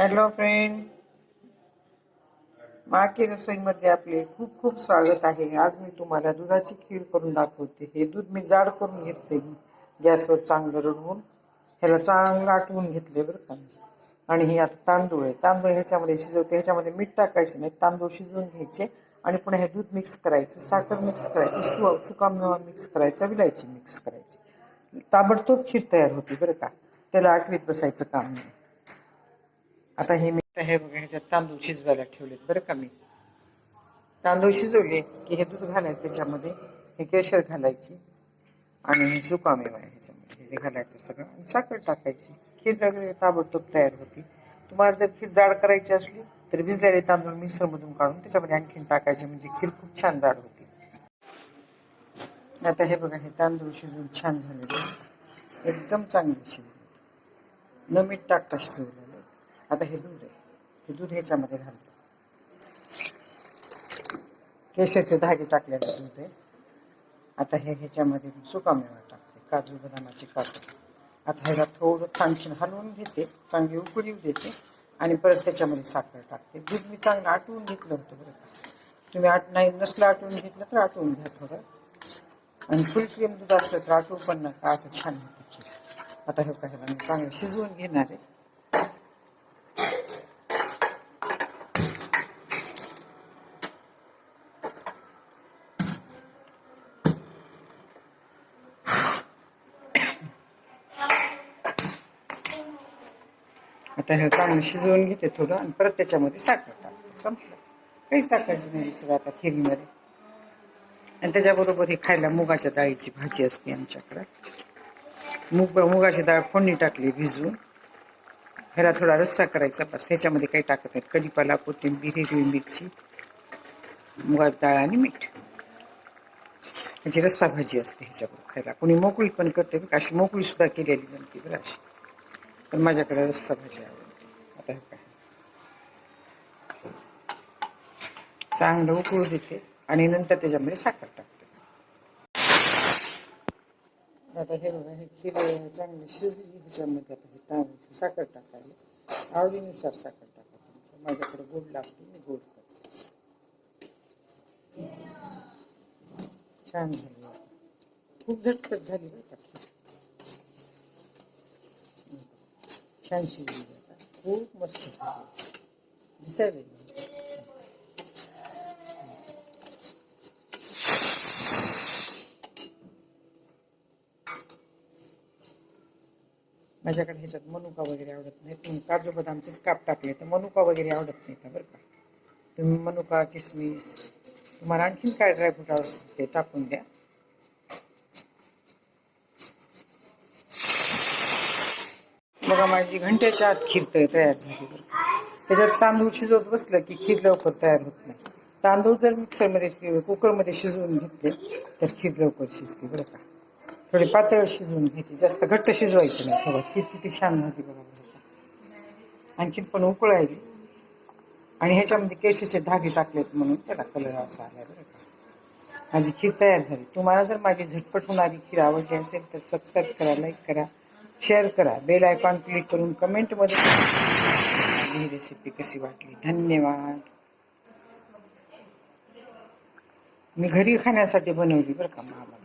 Hello friend माकी रसोईमध्ये आपले खूप खूप स्वागत आहे. आज मी तुम्हाला दुधाची खीर करून दाखवते. हे दूध मी जाड करून घेतले गॅसवर चांगलं रडवून ह्याला चांगलं आटवून घेतले बरं का आणि हे आता तांदूळ आहे. तांदूळ ह्याच्यामध्ये शिजवते. ह्याच्यामध्ये मीठ टाकायचे नाही. तांदूळ शिजवून घ्यायचे आणि पुन्हा हे दूध मिक्स करायचं. साखर मिक्स करायची. सु सुका मेवा मिक्स करायचा. विलायची मिक्स करायची. ताबडतोब खीर तयार होती बरं का. त्याला आठवीत बसायचं काम नाही. आता हे मी हे बघा ह्याच्यात तांदूळ शिजवायला ठेवलेत बरं का मी. तांदूळ शिजवले की हे दूध घालायचं त्याच्यामध्ये हे केशर घालायची आणि हे सुका मेवा ह्याच्यामध्ये. हे घालायचं सगळं आणि साखर टाकायची. खीर वगैरे ताबडतोब तयार होती. तुम्हाला जर खीर जाड करायची असली तर भिजलेले तांदूळ मिक्सरमधून काढून त्याच्यामध्ये आणखीन टाकायचे म्हणजे खीर खूप छान जाड होती. आता हे बघा हे तांदूळ शिजून छान झालेले. एकदम चांगले शिजले. न मीठ टाकता शिजवलं. आता हे दूध आहे. हे दूध ह्याच्यामध्ये घालतो. केशरचे धागे टाकलेले दूध आहे. आता हे ह्याच्यामध्ये सुका मेवा टाकते. काजू बदामाचे काजू. आता ह्याला थोडं आणखीन हलवून घेते. चांगली उकळी देते. आणि परत त्याच्यामध्ये साखर टाकते. दूध मी चांगलं आटवून घेतलं होतं बरं का. तुम्ही आट नाही नसलं आटवून घेतलं तर आटवून घ्या थोडं. आणि फुल क्रीम दूध असलं तर आटवू पण नका. असं छान होतं आता हे काय मी चांगलं शिजवून घेणार आहे. आता हे चांगलं शिजवून घेते थोडं आणि परत त्याच्यामध्ये साखर टाकते. संपलं. काहीच टाकायचं नाही दुसरं आता खिरीमध्ये आणि त्याच्याबरोबर हे खायला मुगाच्या डाळीची भाजी असते आमच्याकडं. मुग मुगाची डाळ फोडणी टाकली भिजवून. ह्याला थोडा रस्सा करायचा बस. त्याच्यामध्ये काही टाकत नाहीत. कढीपाला कोथिंबीर हिरवी मिरची मुगाची डाळ आणि मीठ. ह्याची रस्सा भाजी असते ह्याच्याबरोबर खायला. कोणी मोकळी पण करते अशी मोकळी सुद्धा केलेली जमती बरं अशी. पण माझ्याकडे रस्सा भाजी आवडते चांगलं उकळू देते आणि नंतर त्याच्यामध्ये साखर टाकते. आता हे बघा हे खीर चांगली शिजली ह्याच्यामध्ये आता हे तांदूळ साखर टाकायला आवडीनुसार साखर टाका तुमच्या माझ्याकडे गोड लागते मी गोड करते. छान झाली. खूप झटपट झाली बरं का छान शिजली आता खूप मस्त झाली. दिसायला माझ्याकडे ह्याच्यात मनुका वगैरे आवडत नाही. तुम्ही काजू बदामचेच काप टाकले तर मनुका वगैरे आवडत नाही का बरं का? तुम्ही मनुका किसमिस तुम्हाला आणखीन काय ड्रायफ्रूट आवडत ते टाकून द्या. बघा माझी घंट्याच्या आत खीर तयार झाली बरं त्याच्यात तांदूळ शिजवत बसलं की खीर लवकर तयार होत नाही. तांदूळ जर मिक्सरमध्ये कुकरमध्ये शिजवून घेतले तर खीर लवकर शिजते बरं का. थोडी पातळ शिजवून घ्यायची जास्त घट्ट शिजवायची नाही बघा ती किती छान होती बघा म्हणजे. आणखीन पण उकळायली आणि ह्याच्यामध्ये केशीचे धागे टाकलेत म्हणून त्याला कलर असा आला बरं का. माझी खीर तयार झाली. तुम्हाला जर माझी झटपट होणारी खीर आवडली असेल तर सबस्क्राईब करा लाईक करा शेअर करा. बेल आयकॉन क्लिक करून कमेंटमध्ये ही रेसिपी कशी वाटली. धन्यवाद. मी घरी खाण्यासाठी बनवली बरं का महाबा